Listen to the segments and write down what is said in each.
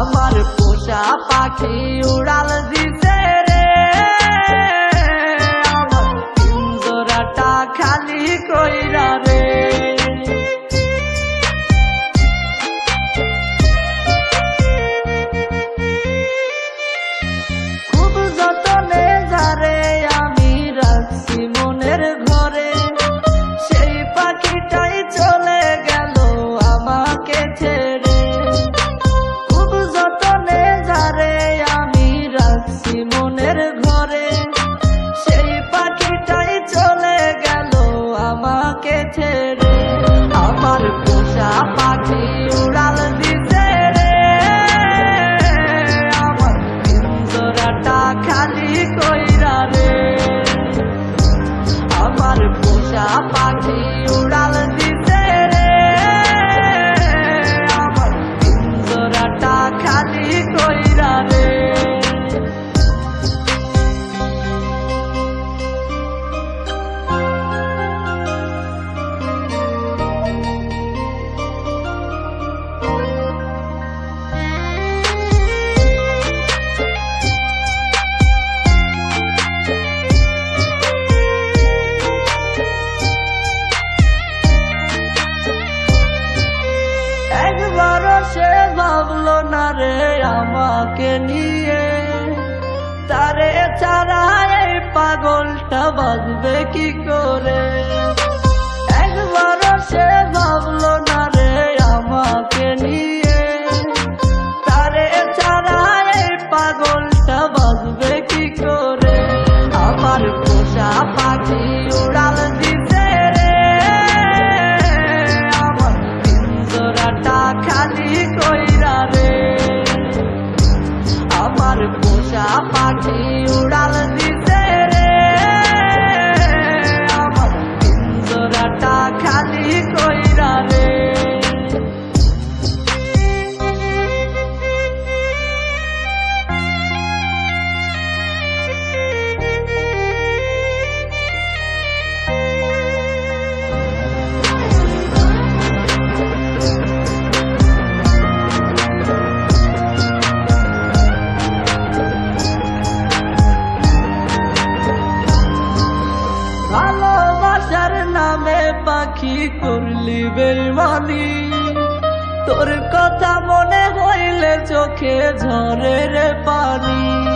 আমার পোষা পাখি উড়াল দিছে। I'm না রে আমাকে নিয়ে? তারে চারা এই পাগলটা বাঁচবে কি করে? ভালোবাসার নামে পাখি করলি বেমানি তোর কথা মনে হইলে চোখে ঝরে পানি।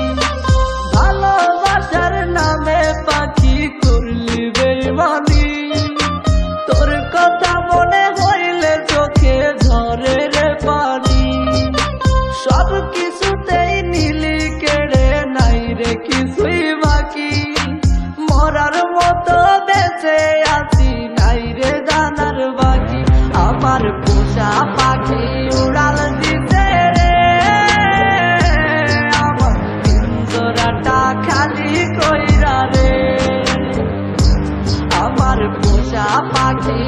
বেঁচে আছি, নাই রে জানার বাকি। আমার পোষা পাখি উড়াল দিতে রে। আমার ইন্দোরাটা খালি কইরা রে আমার পোষা পাখি